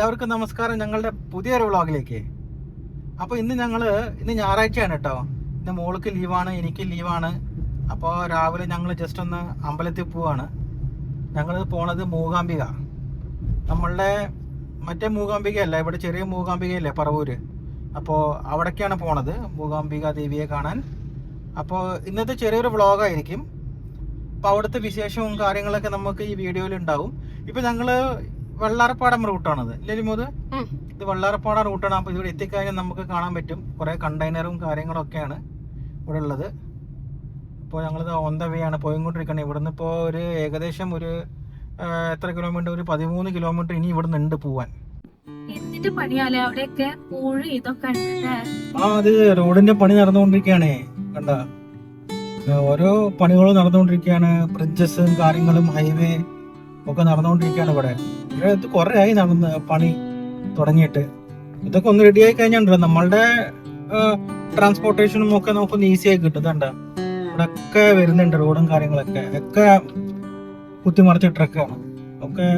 എല്ലാവർക്കും നമസ്കാരം. ഞങ്ങളുടെ പുതിയൊരു വ്ളോഗിലേക്ക്. അപ്പോൾ ഇന്ന് ഞങ്ങൾ ഇന്ന് ഞായറാഴ്ചയാണ് കേട്ടോ. ഇന്ന് മോൾക്ക് ലീവാണ് എനിക്ക് ലീവാണ്. അപ്പോൾ രാവിലെ ഞങ്ങൾ ജസ്റ്റ് ഒന്ന് അമ്പലത്തിൽ പോവാണ്. ഞങ്ങൾ പോണത് മൂകാംബിക. നമ്മളുടെ മറ്റേ മൂകാംബികയല്ല ഇവിടെ ചെറിയ മൂകാംബികയല്ലേ പറവൂര്. അപ്പോൾ അവിടേക്കാണ് പോണത് മൂകാംബിക ദേവിയെ കാണാൻ. അപ്പോൾ ഇന്നത്തെ ചെറിയൊരു വ്ളോഗായിരിക്കും. അപ്പോൾ അവിടുത്തെ വിശേഷവും കാര്യങ്ങളൊക്കെ നമുക്ക് ഈ വീഡിയോയിൽ ഉണ്ടാവും. ഇപ്പൊ ഞങ്ങൾ വെള്ളാരപ്പാടം റൂട്ടാണത്. ഇല്ലേ മോത് ഇത് വെള്ളാരപ്പാടം റൂട്ടാണ്. അപ്പോൾ ഇവിടെ എത്തിക്കഴിഞ്ഞാൽ നമുക്ക് കാണാൻ പറ്റും. കുറേ കണ്ടെയ്നറും കാര്യങ്ങളും ഒക്കെയാണ് ഇവിടെ ഉള്ളത് അപ്പോൾ ഞങ്ങളിത് ഓൺ ദ വേ ആണ് പോയിക്കൊണ്ടിരിക്കുന്നത് ഇവിടുന്ന് ഇപ്പോൾ ഒരു ഏകദേശം ഒരു എത്ര കിലോമീറ്റർ ഒരു പതിമൂന്ന് കിലോമീറ്റർ ഇനി ഇവിടുന്ന് ഉണ്ട് പോവാൻ. എന്തിന്റെ പണിയാലേ? അവിടെയൊക്കെ പൂഴി ഇതൊക്കെ ആ അത് റോഡിന്റെ പണി നടന്നുകൊണ്ടിരിക്കുകയാണേ. കണ്ട? ഓരോ പണികളും നടന്നുകൊണ്ടിരിക്കുകയാണ്. ബ്രിഡ്ജസും കാര്യങ്ങളും ഹൈവേ ഒക്കെ നടന്നുകൊണ്ടിരിക്കുകയാണ് ഇവിടെ. ഇത് കുറെ ആയി നടന്ന് പണി തുടങ്ങിയിട്ട്. ഇതൊക്കെ ഒന്ന് റെഡി ആയി കഴിഞ്ഞാൽ നമ്മളുടെ ട്രാൻസ്പോർട്ടേഷനും ഒക്കെ നമുക്കൊന്ന് ഈസി ആയി കിട്ടും. ഇതണ്ട? ഇവിടെ ഒക്കെ വരുന്നുണ്ട് റോഡും കാര്യങ്ങളൊക്കെ. ഒക്കെ കുത്തിമറിച്ച ട്രക്കാണ് ഒക്കെ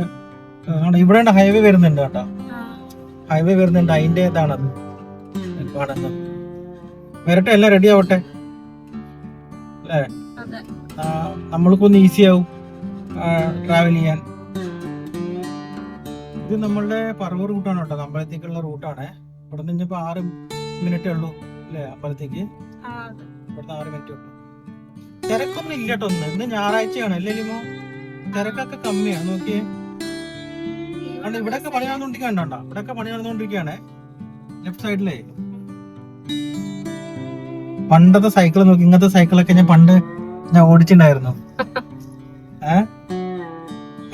ഇവിടെ ഹൈവേ വരുന്നുണ്ട് കേട്ടോ. ഹൈവേ വരുന്നുണ്ട്. അതിന്റെ ഇതാണത് വരട്ടെ എല്ലാം റെഡി ആവട്ടെ? അല്ലേ? നമ്മൾക്കൊന്ന് ഈസി ആവും. ട്രാവൽ ചെയ്യാൻ. ഇത് നമ്മളുടെ പറവൂർ റൂട്ടാണ് കേട്ടോ. അമ്പലത്തേക്കുള്ള റൂട്ടാണ് ഇവിടെ നിന്ന് ഇപ്പൊ ആറ് മിനിറ്റേ ഉള്ളൂ അല്ലേ അമ്പലത്തേക്ക്. ഇവിടുന്ന് ആറ് മിനിറ്റ് ഉള്ളൂ. തിരക്കൊന്നും ഇല്ല കേട്ടോ ഒന്ന് ഇന്ന് ഞായറാഴ്ചയാണ് അല്ലേ ലിമോ? തിരക്കൊക്കെ കമ്മിയാണ് നോക്കിയേ. കാരണം ഇവിടെയൊക്കെ പണി നടന്നുകൊണ്ടിരിക്കണ്ടോ ഇവിടെയൊക്കെ പണി നടന്നുകൊണ്ടിരിക്കുകയാണ്. ലെഫ്റ്റ് സൈഡിലേ പണ്ടത്തെ സൈക്കിൾ നോക്കി. ഇങ്ങനത്തെ സൈക്കിളൊക്കെ ഞാൻ പണ്ട് ഞാൻ ഓടിച്ചിട്ടുണ്ടായിരുന്നു.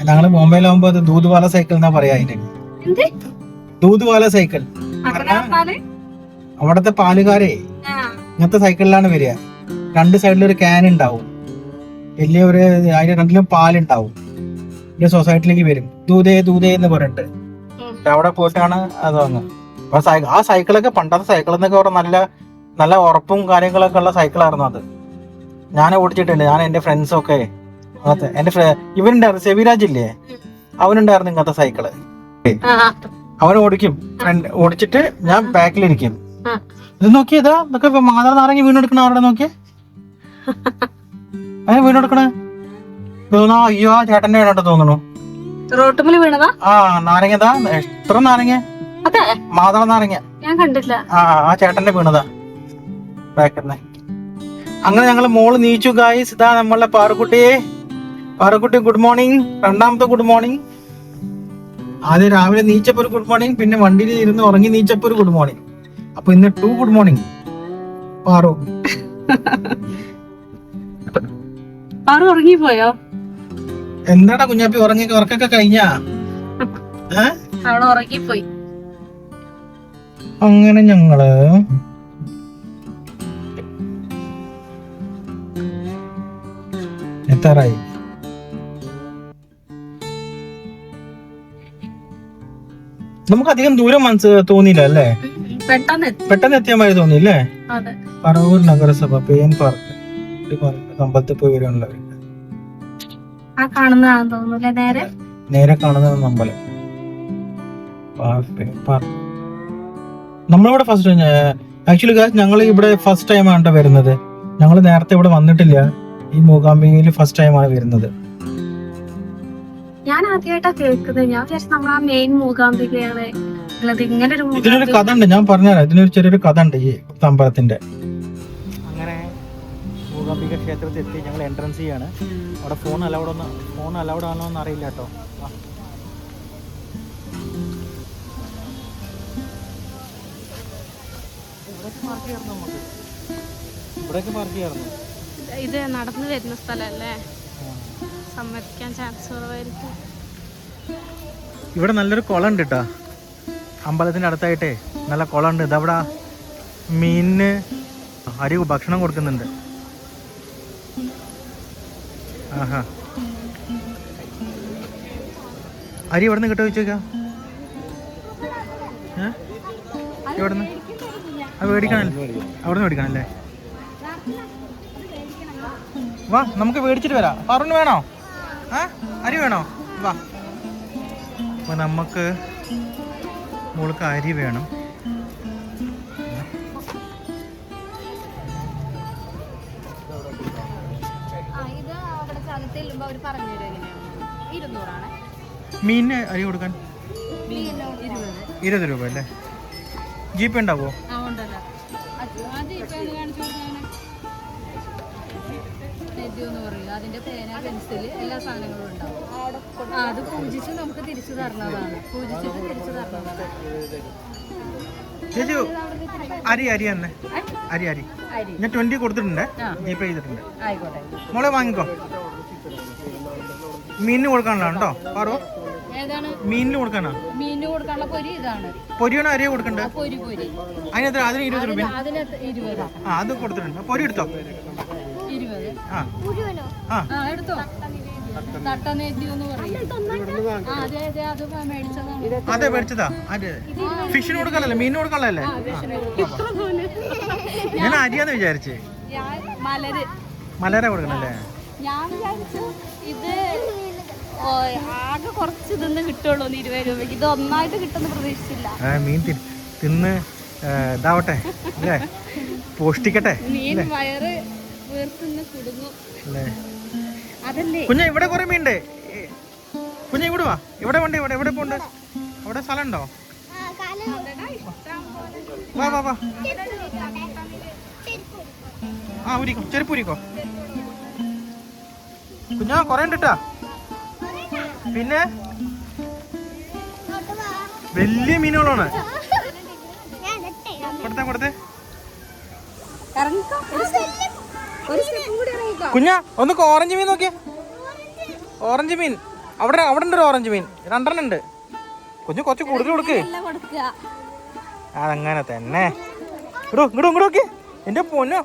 ഞങ്ങൾ ബോംബെയിലാവുമ്പോ അത് ദൂതുവാല സൈക്കിൾ എന്നാ പറയാ അതിന് എന്ത്? ദൂതുവാല സൈക്കിൾ അവിടത്തെ പാലുകാരെ ഇങ്ങനത്തെ സൈക്കിളിലാണ് വരിക. രണ്ട് സൈഡിൽ ഒരു ക്യാൻ ഉണ്ടാവും വലിയ ഒരു അതിന്റെ രണ്ടിലും പാലുണ്ടാവും. ഒരു സൊസൈറ്റിയിലേക്ക് വരും. ദൂതേ ദൂതേ എന്ന് പറഞ്ഞിട്ട്. അവിടെ പോയിട്ടാണ് അത് വന്നത്. അപ്പൊ ആ സൈക്കിളൊക്കെ പണ്ടത്തെ സൈക്കിൾ എന്നൊക്കെ പറഞ്ഞ നല്ല നല്ല ഉറപ്പും കാര്യങ്ങളൊക്കെ ഉള്ള സൈക്കിളായിരുന്നു അത്. ഞാൻ ഓടിച്ചിട്ടുണ്ട് ഞാൻ എന്റെ ഫ്രണ്ട്സും അങ്ങനത്തെ എന്റെ ഇവനുണ്ടായിരുന്നു സെവിരാജ് ഇല്ലേ? അവനുണ്ടായിരുന്നു ഇങ്ങനത്തെ സൈക്കിൾ അവൻ ഓടിക്കും. ഓടിച്ചിട്ട് ഞാൻ ബാക്കിലിരിക്കും. ഇത് നോക്കിയതാ ഇതൊക്കെ മാതാ നാരങ്ങി വീണെടുക്കണ ആരുടെ നോക്കിയേ ഏ വീണെടുക്കണേ? തോന്നാ അയ്യോ ആ ചേട്ടന്റെ വീണോട്ട് തോന്നണു. വീണതാ? ആ നാരങ്ങതാ എത്ര നാരങ്ങ? അതെ. മാതള നാരങ്ങ. ഞാൻ കണ്ടില്ല. ആ ആ ചേട്ടന്റെ വീണതാ. ബാക്കിന്ന് അങ്ങനെ ഞങ്ങൾ മോൾ നീച്ചു ഗായ്സ് ഇതാ നമ്മളെ പാറക്കുട്ടിയെ. പാറക്കുട്ടി ഗുഡ് മോർണിംഗ് രണ്ടാമത്തെ ഗുഡ് മോർണിംഗ് ആദ്യം രാവിലെ നീച്ചപ്പോ ഒരു ഗുഡ് മോർണിംഗ് പിന്നെ വണ്ടിയിൽ ഇരുന്ന് ഉറങ്ങി നീച്ചപ്പോ ഒരു ഗുഡ് മോർണിംഗ് അപ്പൊ ഇന്ന് ടു ഗുഡ് മോർണിംഗ് പാറു. ഉറങ്ങി ഉറങ്ങിപ്പോയോ? എന്താടാ കുഞ്ഞാപ്പി ഉറങ്ങി ഉറക്കൊക്കെ കഴിഞ്ഞാ? ഉറങ്ങിപ്പോയി. അങ്ങനെ ഞങ്ങൾ എത്താറായി. നമുക്ക് അധികം ദൂരം മനസ്സ് തോന്നിയില്ല അല്ലേ പെട്ടെന്ന് പെട്ടെന്ന് എത്തിയ മാതിരി തോന്നിയില്ലേ? പറവൂർ നഗരസഭ പേൻ പാർക്ക്. അമ്പലത്തിൽ പോയി വരാനുള്ളവര് ആ കാണുന്നതാണെന്ന് നേരെ? നേരെ കാണുന്നത് അമ്പലം നമ്മളിവിടെ ഫസ്റ്റ് ആക്ച്വലി ഞങ്ങൾ ഇവിടെ ഫസ്റ്റ് ടൈം ആണ് വരുന്നത്. ഞങ്ങൾ നേരത്തെ ഇവിടെ വന്നിട്ടില്ല. ഈ മൂകാംബികയിൽ ഫസ്റ്റ് ടൈം ആണ് വരുന്നത്. ഞാൻ ആദ്യമായിട്ടാ കേൾക്കുന്നത്. ഞാൻ വിചാരിച്ചു നമ്മൾ ആ മെയിൻ മൂകാംബികയാണ്. ഉള്ളത് ഇങ്ങനെ ഒരു ഇതിനൊരു കഥ ഉണ്ട് ഞാൻ പറഞ്ഞുതരാം. ഇതിനൊരു ചെറിയൊരു കഥ ഉണ്ട് ഈ അമ്പലത്തിന്റെ അങ്ങനെ മൂകാംബിക ക്ഷേത്രത്തിൽ എത്തി. ഞങ്ങൾ എൻട്രൻസ് ചെയ്യാണ്. അവിടെ ഫോൺ അലൗഡ് ഒന്ന് ഫോൺ അലൗഡ് ആണോ എന്ന് അറിയില്ല കേട്ടോ. ഇവിടെയൊക്കെ പാർക്ക് ചെയ്യാറുണ്ട് ഇത് നടന്നു വരുന്ന സ്ഥലല്ലേ സമ്മതിക്കാൻ ചാൻസ് കുറവായിരിക്കും. ഇവിടെ നല്ലൊരു കുളം ഉണ്ട് കേട്ടോ അമ്പലത്തിന്റെ അടുത്തായിട്ടേ നല്ല കുളം ഉണ്ട് ഇതവിടെ മീനിന് അരി ഭക്ഷണം കൊടുക്കുന്നുണ്ട്. ആഹാ. അരി എവിടെ നിന്ന് കിട്ടുക ചോദിച്ചേക്കാം? എവിടെ നിന്ന് അത് മേടിക്കണല്ലേ? അവിടെ നിന്ന് മേടിക്കണല്ലേ വാ നമുക്ക് മേടിച്ചിട്ട് വരാം. പറഞ്ഞു വേണോ? ആ? അരി വേണോ? വാ. അപ്പോൾ നമുക്ക് മോൾക്ക് അരി വേണം. മീനിന് അരി കൊടുക്കാൻ? ഇരുപത്. രൂപ അല്ലേ? ജീപ്പ് പേ ഉണ്ടാവോ? പെൻസിൽ എല്ലാ സാധനങ്ങളും ഉണ്ടാവും. ആ, അത് പൂജിച്ച് നമുക്ക് തിരിച്ചു തരണതാണ്. പൂജിച്ചിട്ട് തിരിച്ചു തരണതാണ്. ചേച്ചി അരി അരി തന്നെ. അരി? അരി ഞാൻ ട്വന്റി കൊടുത്തിട്ടുണ്ട്. ആ. ജി പേ ചെയ്തിട്ടുണ്ട്. മോളെ വാങ്ങിക്കോ. മീനിന് കൊടുക്കാനുള്ളതാണ് കേട്ടോ പാറോ മീനിന് കൊടുക്കാനാ മീനിന് കൊടുക്കാനുള്ള പൊരി ഇതാണ്. പൊരിയാണോ അരിയോ കൊടുക്കണ്ടേ. പൊരി പൊരി. അതിനെത്ര? അതിന് ഇരുപത് രൂപ ആ അത് കൊടുത്തിട്ടുണ്ട്. പൊരി എടുത്തോ? അതെ അതെ അത് മേടിച്ചതാണ്. അതെ മേടിച്ചതാ. അതെ. ഫിഷിന് കൊടുക്കാനല്ലേ മീനിന് കൊടുക്കാനല്ലേ ഞാൻ അരിയാന്ന് വിചാരിച്ചേ. മലര്. മലര കൊടുക്കണല്ലേ? ഞാൻ വിചാരിച്ചു ഇത് ഓ, ആകെ കുറച്ച് കിട്ടുള്ളൂ ഇരുപത് രൂപയ്ക്ക്. ഇത് ഒന്നായിട്ട് കിട്ടുന്ന പ്രതീക്ഷിച്ചില്ല. ആ മീൻ തിന്ന് ഇതാവട്ടെ അല്ലേ? പോഷ്ടിക്കട്ടെ മീൻ വയറ് കുഞ്ഞ ഇവിടെ കുറെ മീനുണ്ട് ഏ, കുഞ്ഞ ഇവിടെ വാ. ഇവിടെ ഉണ്ട് ഇവിടെ ഇവിടെ പോണ്ട്. അവിടെ സ്ഥലം ഉണ്ടോ. വാ വാ വാ. ആ ഉരിക്കോ ചെരുപ്പ് ഉരിക്കോ കുഞ്ഞാ കൊറേ ഉണ്ട് ട്ടാ. പിന്നെ? വലിയ മീനുകളാണ്. കൊടുത്തേ കൊടുത്തേ. കുഞ്ഞാ ഒന്ന് ഓറഞ്ച് മീൻ നോക്കിയേ. ഓറഞ്ച് മീൻ. അവിടെ അവിടെ ഉണ്ട് ഒരു ഓറഞ്ച് മീൻ. രണ്ടെണ്ണം ഉണ്ട്. കുഞ്ഞു കുറച്ച് കൂടുതൽ കൊടുക്ക്. അതങ്ങനെ തന്നെ. ഇടൂ ഇങ്ങോട്ട് ഇങ്ങോട്ട് നോക്കി എന്റെ പൊന്നോ.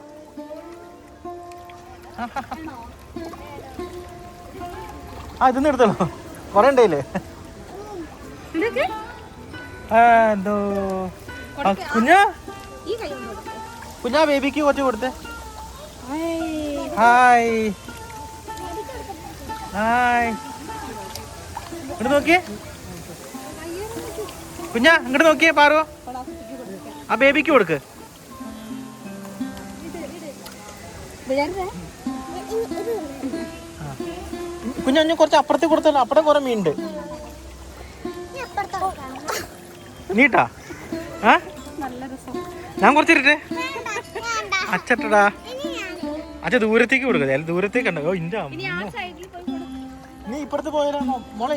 ആ ഇതൊന്നും എടുത്തോളൂ. കൊറേ ഉണ്ടായില്ലേ എന്തോ. കുഞ്ഞ. കുഞ്ഞാ ബേബിക്ക് കുറച്ച് കൊടുത്തേ. ഹായ് ഹായ് ഇങ്ങോട്ട് നോക്കിയേ. കുഞ്ഞ ഇങ്ങോട്ട് നോക്കിയേ പാറു. ആ ബേബിക്ക് കൊടുക്ക്. കുഞ്ഞ കുഞ്ഞു കുറച്ച് അപ്പുറത്തേക്ക് കൊടുത്തല്ലോ. അപ്പുറം കുറെ മീനുണ്ട്. നീട്ടാ? ആ? ഞാൻ കുറച്ചിട്ടെ അച്ചട്ടടാ. അച്ഛ ദൂരത്തേക്ക് കൊടുക്കുക ചില ദൂരത്തേക്ക് ഉണ്ടോ ഓ ഇന്റെ ഇനി ആ സൈഡിൽ പോയി കൊടുക്കുക നീ ഇപ്പുറത്ത് പോയാലോ മോളെ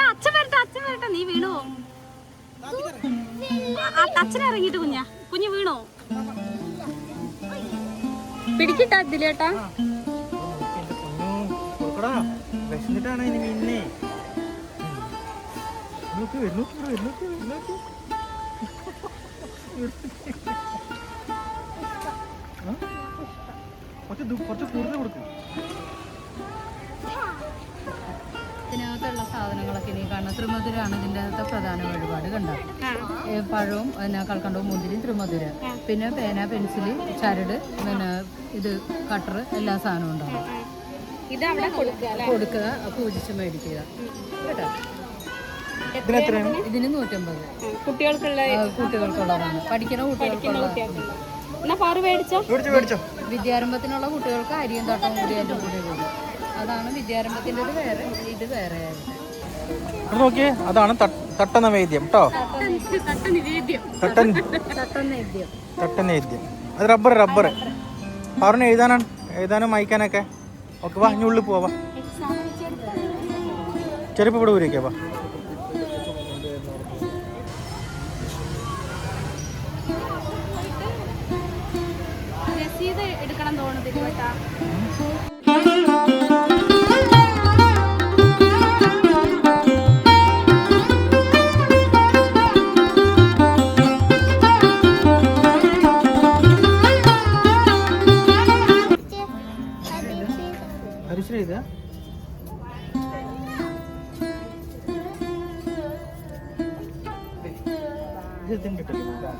അച്ഛൻ വരട്ടെ അച്ഛൻ വരട്ടെ. നീ വീണോ? അച്ഛൻ ഇറങ്ങിയിട്ട് കുഞ്ഞാ. കുഞ്ഞ് വീണോ? പിടിക്കിട്ടാ ഇതിലേട്ടാ. വിശന്നിട്ടാണ് ഇനി മീനിനെ. നോക്ക് വരുന്നു വരുന്നു വരുന്നു കുറച്ച് ദൂ- കുറച്ച് കൂടുതൽ കൊടുക്കും. ഇതിനകത്തുള്ള സാധനങ്ങളൊക്കെ നീ കാണുന്ന ത്രിമധുരാണ് ഇതിന്റെ അകത്തെ പ്രധാന വഴിപാട് കണ്ട? പഴവും പിന്നെ കൽക്കണ്ടവും മുന്തിരിയും ത്രിമധുര. പിന്നെ പേന പെൻസിൽ ചരട് പിന്നെ ഇത് കട്ടർ എല്ലാ സാധനവും ഉണ്ടാവും. ഇത് അവിടെ കൊടുക്കുക കൊടുക്കുക. പൂജിച്ച് മേടിക്കുക. കേട്ടോ? ഇതിന് നൂറ്റമ്പത്. കുട്ടികൾക്കുള്ള കുട്ടികൾക്കുള്ളതാണ്. പഠിക്കുന്ന കുട്ടികൾക്കുള്ള. എന്നാ പാറ് മേടിച്ചോ? വിദ്യാരംഭത്തിനുള്ള കുട്ടികൾക്ക് അരിയും തോട്ടം കൂടി അതിന്റെ കൂടെ കൂടും അതാണ് വിദ്യാരംഭത്തിന്റെ വേറെ ഇത് വേറെ നോക്കിയേ അതാണ് തട്ട തട്ടന വൈദ്യം കേട്ടോ തട്ട നൈവേദ്യം അത് റബ്ബർ റബ്ബർ. പറഞ്ഞ് എഴുതാനാണ് എഴുതാനും വായിക്കാനൊക്കെ? ഓക്കെ വാ ഇനി ഉള്ളിൽ പോവാ ചെരുപ്പ് ഇവിടെ ഊരിക്കാ വാ. എടുക്കണം തോന്നുന്നു കേട്ടാ ഇത് ഇത് ഇതിന്റെ ഇട്ടല്ലേ?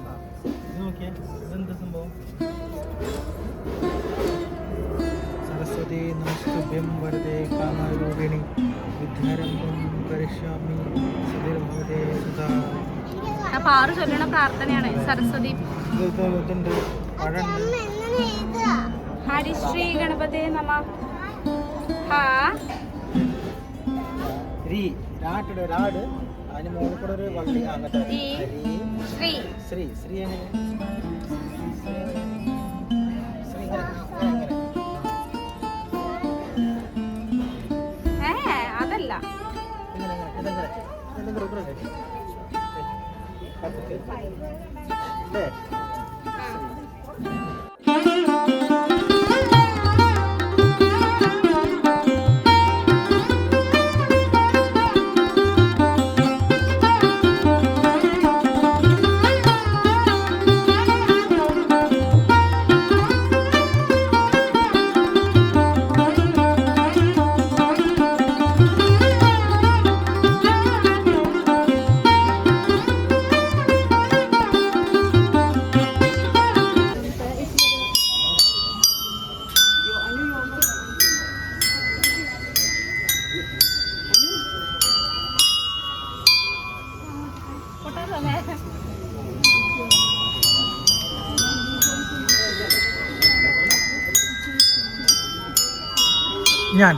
നോക്കിയേ. ഇതെന്ത് സംഭവം? സരസ്വതി നമസ്തുഭ്യം വരദേ കാമരൂപിണി. വിദ്യാരംഭം കരിഷ്യാമി. സുധീർഭവതേ സുധാ. ആറ് ചൊല്ലണ പ്രാർത്ഥനയാണ്. സരസ്വതി. ഹരിശ്രീ ഗണപതേ നമ. ഹാ? രീ രാട്ടിട് രാട്. അതിന് മുകളിൽ കൂടെ ഒരു വള്ളി അങ്ങനത്തെ. ശ്രീ. ശ്രീ ശ്രീ എങ്ങനെ? ശ്രീ ഏ അതല്ല. ഇങ്ങനെ, ഞാൻ.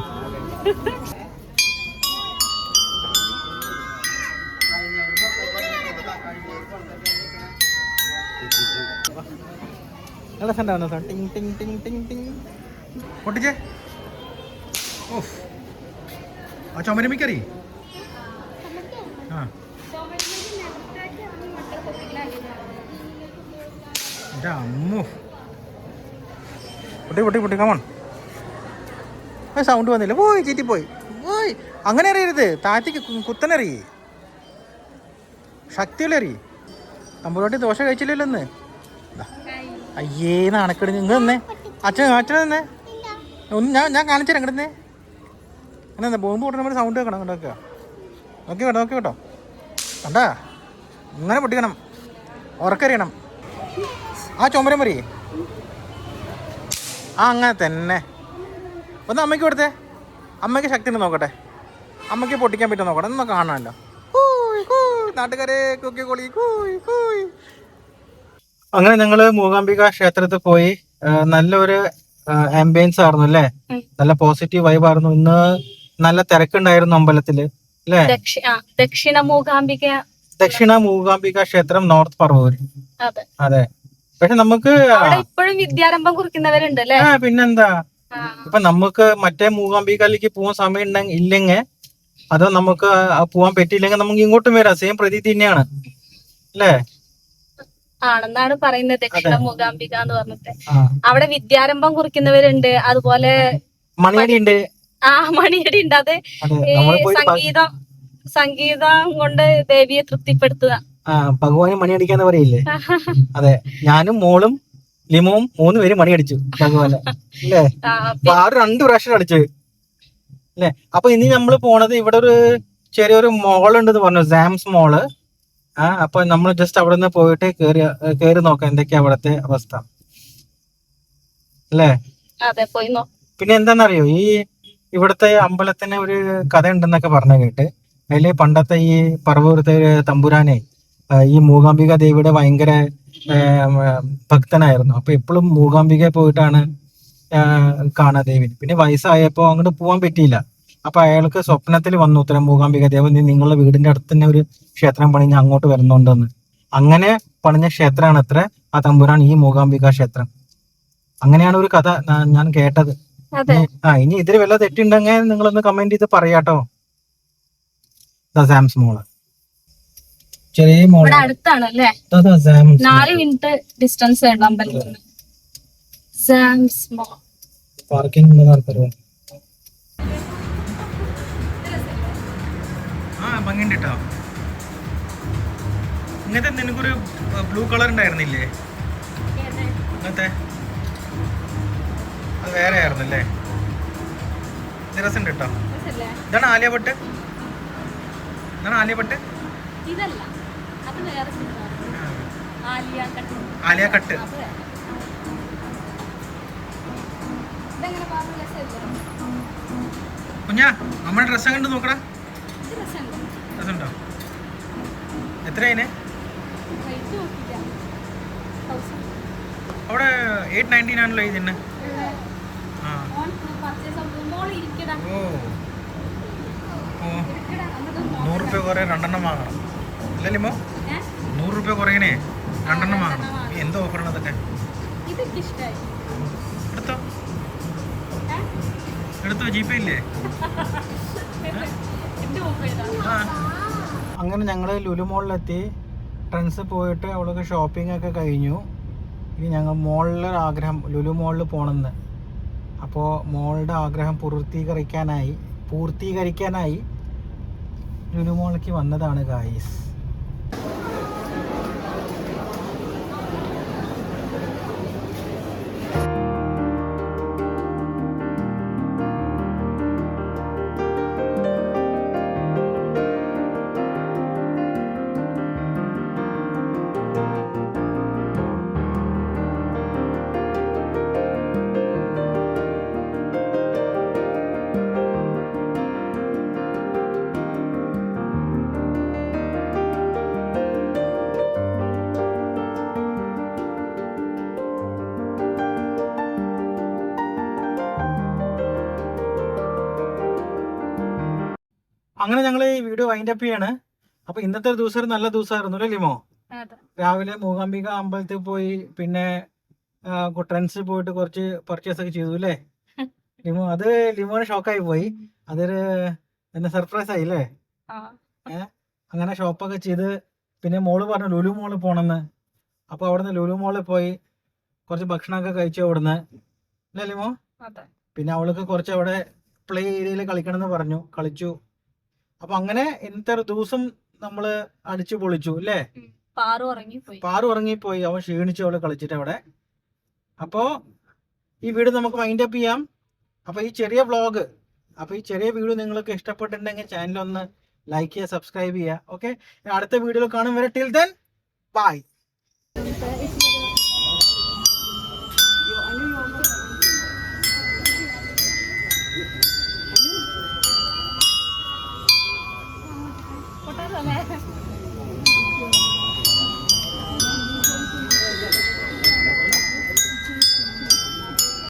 നല്ല സണ്ടാവുന്ന സാർ? ടിങ് ടിങ് ടിങ് ടിങ് ടിങ്. പൊട്ടിച്ചേ? ഓഫ് ആ ചുമരമിക്കറി? ആ. അമ്മു. പൊട്ടി പൊട്ടി പൊട്ടി കമോൺ സൗണ്ട് വന്നില്ല. പോയി ചീറ്റി പോയി അങ്ങനെ അറിയരുത്. താഴ്ത്തിക്ക് കുത്തനറി ശക്തിയുള്ളറി തമ്പുരോട്ടി ദോശ കഴിച്ചില്ലല്ലോ ഇന്ന്. അയ്യേ നാണക്കെടി. നിങ്ങൾ നിന്നേ അച്ഛൻ അച്ഛൻ നിന്നേ ഒന്ന് ഞാൻ ഞാൻ കാണിച്ചു തരാം. കിടന്നേ അങ്ങനെ എന്താ ബോംബ് പൊട്ടുന്ന സൗണ്ട് വെക്കണം അങ്ങോട്ട് വെക്കുക നോക്കി. കേട്ടോ നോക്കി കേട്ടോ. കണ്ടാ? ഇങ്ങനെ പൊട്ടിക്കണം. ഉറക്കറിയണം. ആ ചുമരം പറയേ ആ അങ്ങനെ തന്നെ. ഒന്ന് അമ്മയ്ക്ക് കൊടുത്തേ. അമ്മയ്ക്ക് ശക്തി ഉണ്ട് നോക്കട്ടെ. അമ്മയ്ക്ക് പൊട്ടിക്കാൻ പറ്റുമോ നോക്കട്ടെ. ഒന്ന് കാണാമല്ലോ. കൂയ്, കൂയ്, നാട്ടുകാരെ കുക്കി കൊളി കൂയ്, കൂയ്. അങ്ങനെ ഞങ്ങൾ മൂകാംബിക ക്ഷേത്രത്തിൽ പോയി നല്ലൊരു ആംബിയൻസ് ആയിരുന്നു അല്ലേ? നല്ല പോസിറ്റീവ് വൈബ് ആയിരുന്നു. ഇന്ന് നല്ല തിരക്കുണ്ടായിരുന്നു അമ്പലത്തിൽ അല്ലേ? ദക്ഷിണ മൂകാംബിക. ദക്ഷിണ മൂകാംബിക ക്ഷേത്രം നോർത്ത് പറവൂർ അതെ. അതെ. പക്ഷെ നമുക്ക് ഇപ്പോഴും വിദ്യാരംഭം കുറിക്കുന്നവരുണ്ട് അല്ലേ? ആ പിന്നെന്താ. ഇപ്പൊ നമുക്ക് മറ്റേ മൂകാംബികയിലേക്ക് പോകാൻ സമയം ഉണ്ടെങ്കിൽ ഇല്ലെങ്കിൽ അതോ നമുക്ക് ആ പോവാൻ പറ്റിയില്ലെങ്കിൽ നമുക്ക് ഇങ്ങോട്ടും വരാം. സെയിം പ്രതീതി തന്നെയാണ്. അല്ലേ? ആണെന്നാണ് പറയുന്നത്. ദക്ഷിണ മൂകാംബിക എന്ന് പറഞ്ഞിട്ട്. അവിടെ വിദ്യാരംഭം കുറിക്കുന്നവരുണ്ട്. അതുപോലെ മണിയടി ഉണ്ട്. ആ മണിയടി ഉണ്ട്. അത് സംഗീതം സംഗീതം കൊണ്ട് ദേവിയെ തൃപ്തിപ്പെടുത്തുക. ആ ഭഗവാന് മണിയടിക്കാന്ന് പറയില്ലേ? അതെ. ഞാനും മോളും ലിമോവും മൂന്ന് പേര് മണിയടിച്ചു ഭഗവാന് അല്ലേ? അപ്പൊ ആ ഒരു രണ്ട് പ്രാവശ്യം അടിച്ചു അല്ലേ? അപ്പൊ ഇനി നമ്മൾ പോണത് ഇവിടെ ഒരു ചെറിയൊരു മോൾ ഉണ്ടെന്ന് പറഞ്ഞു സാംസ് മോൾ. ആ അപ്പൊ നമ്മൾ ജസ്റ്റ് അവിടെ നിന്ന് പോയിട്ട് കേറി കേറി നോക്കാം എന്തൊക്കെയാ അവിടത്തെ അവസ്ഥ. അല്ലേ? പിന്നെ എന്താണെന്നറിയോ ഈ ഇവിടത്തെ അമ്പലത്തിന് ഒരു കഥ ഉണ്ടെന്നൊക്കെ പറഞ്ഞ കേട്ട്. അതിൽ പണ്ടത്തെ ഈ പറവൂരത്തെ തമ്പുരാനെ ഈ മൂകാംബിക ദേവിയുടെ ഭയങ്കര ഭക്തനായിരുന്നു. അപ്പൊ എപ്പോഴും മൂകാംബിക പോയിട്ടാണ് കാണാ ദേവിന് പിന്നെ വയസ്സായപ്പോ അങ്ങോട്ട് പോകാൻ പറ്റിയില്ല. അപ്പൊ അയാൾക്ക് സ്വപ്നത്തിൽ വന്നു ഉത്തരം മൂകാംബിക ദേവ നീ നിങ്ങളുടെ വീടിന്റെ അടുത്ത് തന്നെ ഒരു ക്ഷേത്രം പണിഞ്ഞ് അങ്ങോട്ട് വരുന്നുണ്ടെന്ന്. അങ്ങനെ പണിഞ്ഞ ക്ഷേത്രമാണ് അത്ര ആ തമ്പുരാൻ ഈ മൂകാംബിക ക്ഷേത്രം. അങ്ങനെയാണ് ഒരു കഥ ഞാൻ- കേട്ടത്. ആ ഇനി ഇതിൽ വല്ല തെറ്റുണ്ടെങ്കിൽ നിങ്ങളൊന്ന് കമന്റ് ചെയ്ത് പറയാട്ടോ. ദാ സാംസ് മോൾ. ചെറിയ ഇവിടെ അടുത്താണ് അല്ലേ ദാ ദാ സാംസ് നാല് മിനിറ്റ് ഡിസ്റ്റൻസ് ഉണ്ട് അമ്പലത്തിൽ പാർക്കിംഗ് ഉണ്ടെന്ന് ആർക്കറിയോ ആ ഭംഗിയുണ്ട് കേട്ടോ ഇങ്ങനത്തെ നിനക്കൊരു ബ്ലൂ കളർ ഉണ്ടായിരുന്നില്ലേ? ഇങ്ങനത്തെ? അത് വേറെ ആയിരുന്നു അല്ലേ? ഇത് രസമുണ്ട് കേട്ടോ. ഇതാണ് ആലിയ ഭട്ട്? ഇതാണ് ആലിയ ഭട്ട്? ഇതല്ല. ആലിയ കട്ട്. കുഞ്ഞാ നമ്മുടെ ഡ്രസ്സ് കണ്ടു നോക്കടാ. രസമുണ്ടോ? എത്രയായിന്? അവിടെ എയ്റ്റ് നയന്റീൻ ആണല്ലോ ഇതിന് ഓ. നൂറ് രൂപ കുറേ രണ്ടെണ്ണം വാങ്ങണം. നൂറ് റുപ്യ കുറയണേ? രണ്ടെണ്ണം വാങ്ങണം. എന്തോ ഓഫറാണ് അതൊക്കെ? എടുത്തോ. എടുത്തോ ജി പേ ഇല്ലേ? അങ്ങനെ ഞങ്ങൾ ലുലു മോളിലെത്തി ട്രെൻഡ്സ് പോയിട്ട് അവൾക്ക് ഷോപ്പിംഗ് ഒക്കെ കഴിഞ്ഞു. ഇനി ഞങ്ങൾ മോളിലെ ആഗ്രഹം ലുലു മോളിൽ പോകണമെന്ന് അപ്പോൾ മോളുടെ ആഗ്രഹം പൂർത്തീകരിക്കാനായി പൂർത്തീകരിക്കാനായി ലുലു മോളിലേക്ക് വന്നതാണ് ഗായ്സ് അങ്ങനെ ഞങ്ങൾ ഈ വീഡിയോ വൈൻഡ് അപ്പ് ചെയ്യാണ്. അപ്പൊ ഇന്നത്തെ ഒരു ദിവസം ഒരു നല്ല ദിവസമായിരുന്നു അല്ലേ ലിമോ? രാവിലെ മൂകാംബിക അമ്പലത്തിൽ പോയി പിന്നെ ട്രെൻഡ്സിൽ പോയിട്ട് കുറച്ച് പർച്ചേസ് ഒക്കെ ചെയ്തു അല്ലേ? ലിമോ അത് ലിമോന് ഷോക്കായി പോയി. അതൊരു എന്നെ സർപ്രൈസ് ആയി അല്ലേ? അങ്ങനെ ഷോപ്പൊക്കെ ചെയ്ത് പിന്നെ മോൾ പറഞ്ഞു ലുലു മോൾ പോണെന്ന്. അപ്പോൾ അവിടുന്ന് ലുലു മോളിൽ പോയി കുറച്ച് ഭക്ഷണമൊക്കെ കഴിച്ചു അവിടുന്ന്. അല്ലേ ലിമോ? പിന്നെ അവൾക്ക് കുറച്ച് അവിടെ പ്ലേ ഏരിയയിൽ കളിക്കണം എന്ന് പറഞ്ഞു. കളിച്ചു. അപ്പൊ അങ്ങനെ ഇന്നത്തെ ദിവസം നമ്മൾ അടിച്ചു പൊളിച്ചു അല്ലേ? പാറു ഉറങ്ങിപ്പോയി. പാറു ഉറങ്ങിപ്പോയി അവൻ ക്ഷീണിച്ചു അവൾ കളിച്ചിട്ട് അവിടെ. അപ്പോ ഈ വീട് നമുക്ക് മൈൻഡ് അപ്പ് ചെയ്യാം. അപ്പൊ ഈ ചെറിയ വ്ളോഗ് അപ്പൊ ഈ ചെറിയ വീഡിയോ നിങ്ങൾക്ക് ഇഷ്ടപ്പെട്ടിട്ടുണ്ടെങ്കിൽ ചാനൽ ഒന്ന് ലൈക്ക് ചെയ്യുക സബ്സ്ക്രൈബ് ചെയ്യുക ഓക്കെ അടുത്ത വീഡിയോയിൽ കാണും വരെ. Till then bye